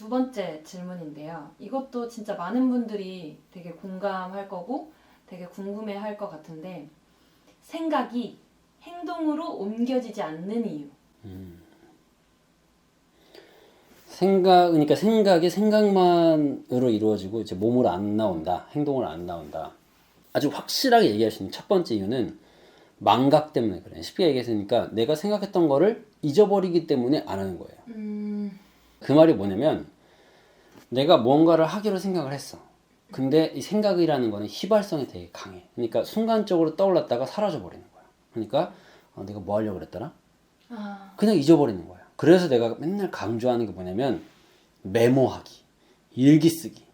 두 번째 질문인데요. 이것도 진짜 많은 분들이 되게 공감할 거고 되게 궁금해 할 것 같은데 생각이 행동으로 옮겨지지 않는 이유. 생각 그러니까 생각이 생각만으로 이루어지고 이제 몸으로 안 나온다. 행동으로 안 나온다. 아주 확실하게 얘기할 수 있는 첫 번째 이유는 망각 때문에 그래. 쉽게 얘기했으니까 내가 생각했던 거를 잊어버리기 때문에 안 하는 거예요. 음, 그 말이 뭐냐면 내가 뭔가를 하기로 생각을 했어. 근데 이 생각이라는 거는 휘발성이 되게 강해. 그러니까 순간적으로 떠올랐다가 사라져 버리는 거야. 그러니까 어, 내가 뭐 하려고 그랬더라? 아, 그냥 잊어버리는 거야. 그래서 내가 맨날 강조하는 게 뭐냐면 메모하기, 일기 쓰기.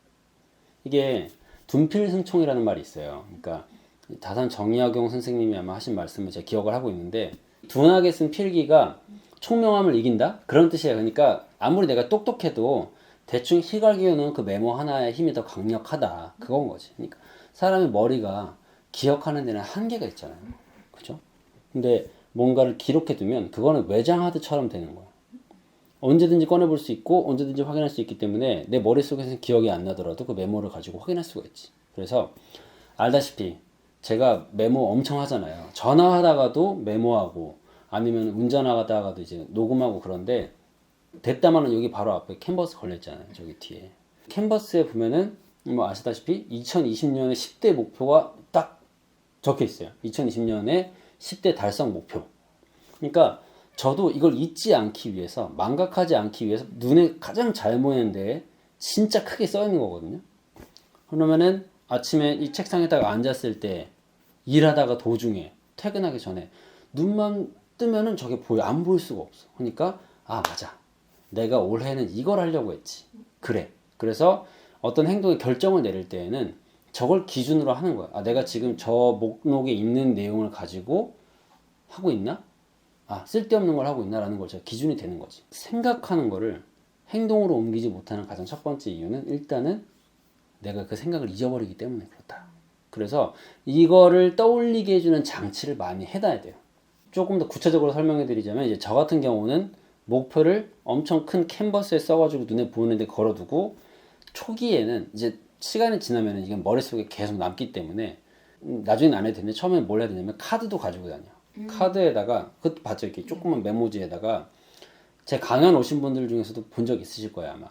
이게 둔필승총이라는 말이 있어요. 그러니까 다산 정의학용 선생님이 아마 하신 말씀을 제가 기억을 하고 있는데 둔하게 쓴 필기가 총명함을 이긴다? 그런 뜻이에요. 그러니까 아무리 내가 똑똑해도 대충 희갈기우는 그 메모 하나의 힘이 더 강력하다. 그건 거지. 그러니까 사람의 머리가 기억하는 데는 한계가 있잖아요. 그죠? 근데 뭔가를 기록해두면 그거는 외장하드처럼 되는 거야. 언제든지 꺼내볼 수 있고 언제든지 확인할 수 있기 때문에 내 머릿속에서는 기억이 안 나더라도 그 메모를 가지고 확인할 수가 있지. 그래서 알다시피 제가 메모 엄청 하잖아요. 전화하다가도 메모하고 아니면 운전하다가도 이제 녹음하고 그런데 됐다마는 여기 바로 앞에 캔버스 걸려있잖아요. 저기 뒤에. 캔버스에 보면은 뭐 아시다시피 2020년에 10대 목표가 딱 적혀 있어요. 2020년에 10대 달성 목표. 그러니까 저도 이걸 잊지 않기 위해서 망각하지 않기 위해서 눈에 가장 잘 보이는 데에 진짜 크게 써 있는 거거든요. 그러면은 아침에 이 책상에다가 앉았을 때 일하다가 도중에 퇴근하기 전에 눈만 뜨면은 저게 보여 안 보일 수가 없어. 그러니까 아 맞아. 내가 올해는 이걸 하려고 했지. 그래. 그래서 어떤 행동의 결정을 내릴 때에는 저걸 기준으로 하는 거야. 아 내가 지금 저 목록에 있는 내용을 가지고 하고 있나? 아, 쓸데없는 걸 하고 있나라는 걸 제가 기준이 되는 거지. 생각하는 거를 행동으로 옮기지 못하는 가장 첫 번째 이유는 일단은 내가 그 생각을 잊어버리기 때문에 그렇다. 그래서 이거를 떠올리게 해주는 장치를 많이 해놔야 돼요. 조금 더 구체적으로 설명해 드리자면 이제 저 같은 경우는 목표를 엄청 큰 캔버스에 써가지고 눈에 보이는데 걸어두고 초기에는 이제 시간이 지나면 이게 머릿속에 계속 남기 때문에 음, 나중에는 안 해도 되는데 처음에 뭘 해야 되냐면 카드도 가지고 다녀. 카드에다가 그것도 봤죠. 이렇게 조그만 메모지에다가 제 강연 오신 분들 중에서도 본 적 있으실 거예요 아마.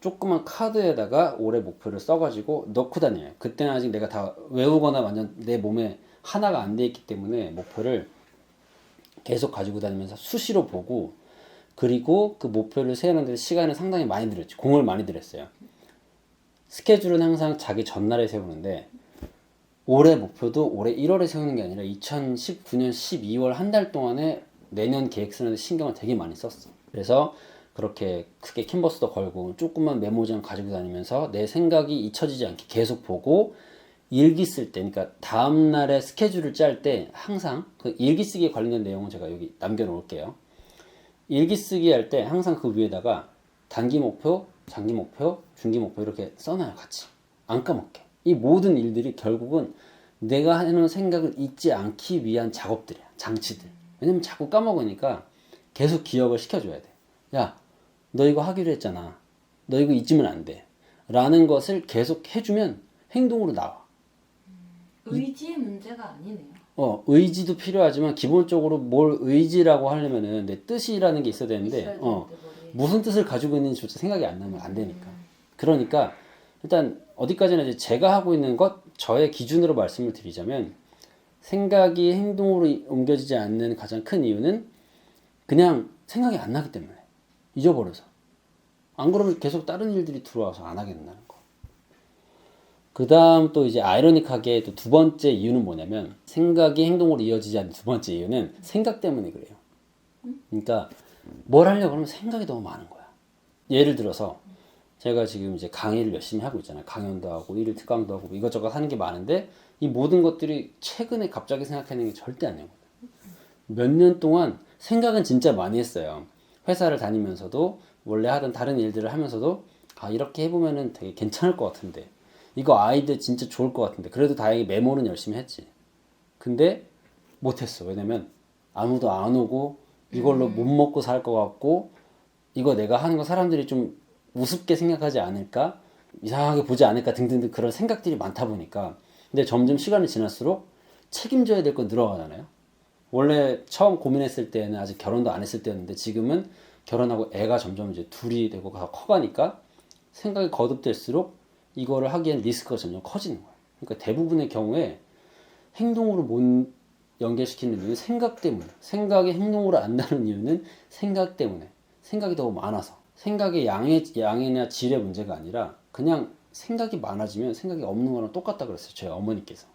조그만 카드에다가 올해 목표를 써가지고 넣고 다녀요. 그때는 아직 내가 다 외우거나 완전 내 몸에 하나가 안 돼 있기 때문에 목표를 계속 가지고 다니면서 수시로 보고 그리고 그 목표를 세우는 데 시간을 상당히 많이 들였죠 공을 많이 들였어요 스케줄은 항상 자기 전날에 세우는데 올해 목표도 올해 1월에 세우는 게 아니라 2019년 12월 한 달 동안에 내년 계획 쓰는데 신경을 되게 많이 썼어. 그래서 그렇게 크게 캔버스도 걸고 조그만 메모장 가지고 다니면서 내 생각이 잊혀지지 않게 계속 보고 일기 쓸 때, 그러니까 다음 날에 스케줄을 짤 때 항상 그 일기 쓰기에 관련된 내용은 제가 여기 남겨놓을게요. 일기 쓰기 할 때 항상 그 위에다가 단기 목표, 장기 목표, 중기 목표 이렇게 써놔요 같이 안 까먹게. 이 모든 일들이 결국은 내가 하는 생각을 잊지 않기 위한 작업들이야, 장치들. 왜냐면 자꾸 까먹으니까 계속 기억을 시켜줘야 돼. 야, 너 이거 하기로 했잖아. 너 이거 잊으면 안 돼. 라는 것을 계속 해주면 행동으로 나와. 의지의 문제가 아니네요. 어, 의지도 필요하지만 기본적으로 뭘 의지라고 하려면은 내 뜻이라는 게 있어야 되는데, 어. 무슨 뜻을 가지고 있는지조차 생각이 안 나면 안 되니까. 그러니까 일단 어디까지나 이제 제가 하고 있는 것 저의 기준으로 말씀을 드리자면 생각이 행동으로 이- 옮겨지지 않는 가장 큰 이유는 그냥 생각이 안 나기 때문에 잊어버려서 안 그러면 계속 다른 일들이 들어와서 안 거. 그 다음 또 이제 아이러닉하게 또 두 번째 이유는 뭐냐면 생각이 행동으로 이어지지 않는 두 번째 이유는 생각 때문에 그래요. 그러니까 뭘 하려고 하면 생각이 너무 많은 거야. 예를 들어서 제가 지금 이제 강의를 열심히 하고 있잖아요. 강연도 하고 일일 특강도 하고 뭐 이것저것 하는 게 많은데 이 모든 것들이 최근에 갑자기 생각하는 게 절대 아니에요. 몇 년 동안 생각은 진짜 많이 했어요. 회사를 다니면서도 원래 하던 다른 일들을 하면서도 아 이렇게 해보면은 되게 괜찮을 것 같은데 이거 아이디어 진짜 좋을 것 같은데 그래도 다행히 메모는 열심히 했지. 근데 못했어. 왜냐면 아무도 안 오고 이걸로 못 먹고 살 것 같고 이거 내가 하는 거 사람들이 좀 우습게 생각하지 않을까 이상하게 보지 않을까 등등등 그런 생각들이 많다 보니까 근데 점점 시간이 지날수록 책임져야 될 건 늘어가잖아요. 원래 처음 고민했을 때는 아직 결혼도 안 했을 때였는데 지금은 결혼하고 애가 점점 이제 둘이 되고 다 커가니까 생각이 거듭될수록 이거를 하기엔 리스크가 점점 커지는 거예요. 그러니까 대부분의 경우에 행동으로 못 연결시키는 이유는 생각 때문에 생각이 행동으로 안 나는 이유는 생각 때문에. 생각이 너무 많아서. 생각의 양의 양이나 질의 문제가 아니라 그냥 생각이 많아지면 생각이 없는 거랑 똑같다 그랬어요 저희 어머니께서.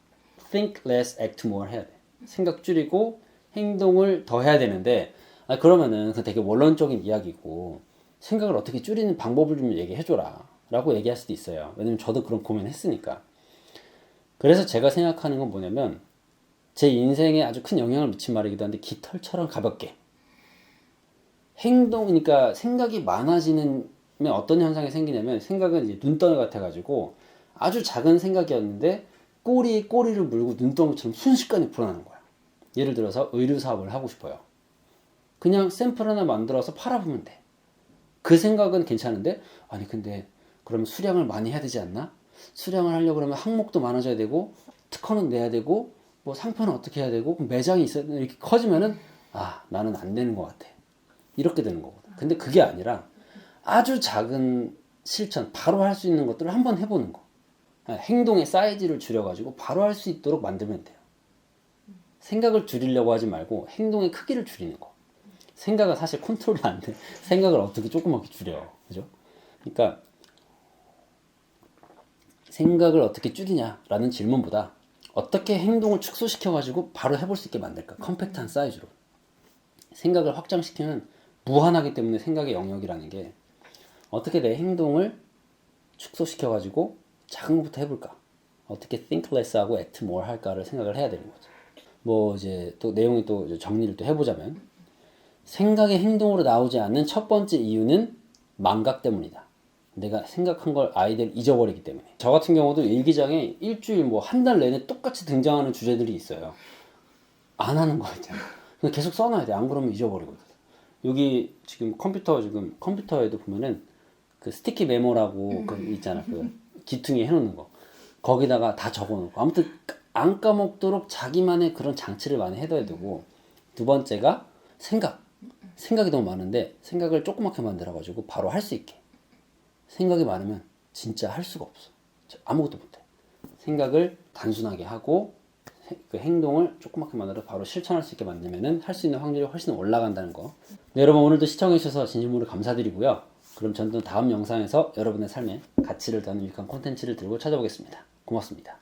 Think less act more 해야 돼. 생각 줄이고 행동을 더 해야 되는데 아 그러면은 그 되게 원론적인 이야기고 생각을 어떻게 줄이는 방법을 좀 얘기해 줘라 라고 얘기할 수도 있어요 왜냐면 저도 그런 고민했으니까 그래서 제가 생각하는 건 뭐냐면 제 인생에 아주 큰 영향을 미친 말이기도 한데 깃털처럼 가볍게 행동 그러니까 생각이 많아지는 면 어떤 현상이 생기냐면 생각은 이제 눈덩이 같아 가지고 아주 작은 생각이었는데 꼬리에 꼬리를 물고 눈덩이처럼 순식간에 불어나는 거야. 예를 들어서 의류 사업을 하고 싶어요. 그냥 샘플 하나 만들어서 팔아보면 돼. 그 생각은 괜찮은데 아니 근데 그럼 수량을 많이 해야 되지 않나? 수량을 하려고 그러면 항목도 많아져야 되고 특허는 내야 되고 뭐 상표는 어떻게 해야 되고 매장이 있어야 되나? 이렇게 커지면은 아 나는 안 되는 것 같아. 이렇게 되는 거거든. 근데 그게 아니라 아주 작은 실천, 바로 할 수 있는 것들을 한번 해보는 거. 아, 행동의 사이즈를 줄여가지고 바로 할 수 있도록 만들면 돼요. 생각을 줄이려고 하지 말고 행동의 크기를 줄이는 거. 생각은 사실 컨트롤이 안 돼. 생각을 어떻게 조그맣게 줄여. 그죠? 그러니까 생각을 어떻게 줄이냐라는 질문보다 어떻게 행동을 축소시켜가지고 바로 해볼 수 있게 만들까? 컴팩트한 사이즈로. 생각을 확장시키면 무한하기 때문에 생각의 영역이라는 게 어떻게 내 행동을 축소시켜가지고 작은 것부터 해볼까? 어떻게 think less 하고 act more 할까를 생각을 해야 되는 거죠. 뭐 이제 또 내용이 또 정리를 또 해보자면 생각이 행동으로 나오지 않는 첫 번째 이유는 망각 때문이다. 내가 생각한 걸 아이들 잊어버리기 때문에. 저 같은 경우도 일기장에 일주일 뭐 한 달 내내 똑같이 등장하는 주제들이 있어요. 안 하는 거 있잖아. 계속 써놔야 돼. 안 그러면 잊어버리거든. 여기 지금 컴퓨터 지금 컴퓨터에도 보면은 그 스티키 메모라고 그 있잖아. 그 기퉁이 해놓는 거. 거기다가 다 적어놓고 아무튼 안 까먹도록 자기만의 그런 장치를 많이 해둬야 되고 두 번째가 생각. 생각이 너무 많은데 생각을 조그맣게 만들어가지고 바로 할 수 있게. 생각이 많으면 진짜 할 수가 없어. 아무것도 못해. 생각을 단순하게 하고 해- 그 행동을 조그맣게 만들어 바로 실천할 수 있게 만들면은 할 수 있는 확률이 훨씬 올라간다는 거. 네, 여러분 오늘도 시청해 주셔서 진심으로 감사드리고요. 그럼 저는 다음 영상에서 여러분의 삶에 가치를 더하는 유익한 콘텐츠를 들고 찾아오겠습니다. 고맙습니다.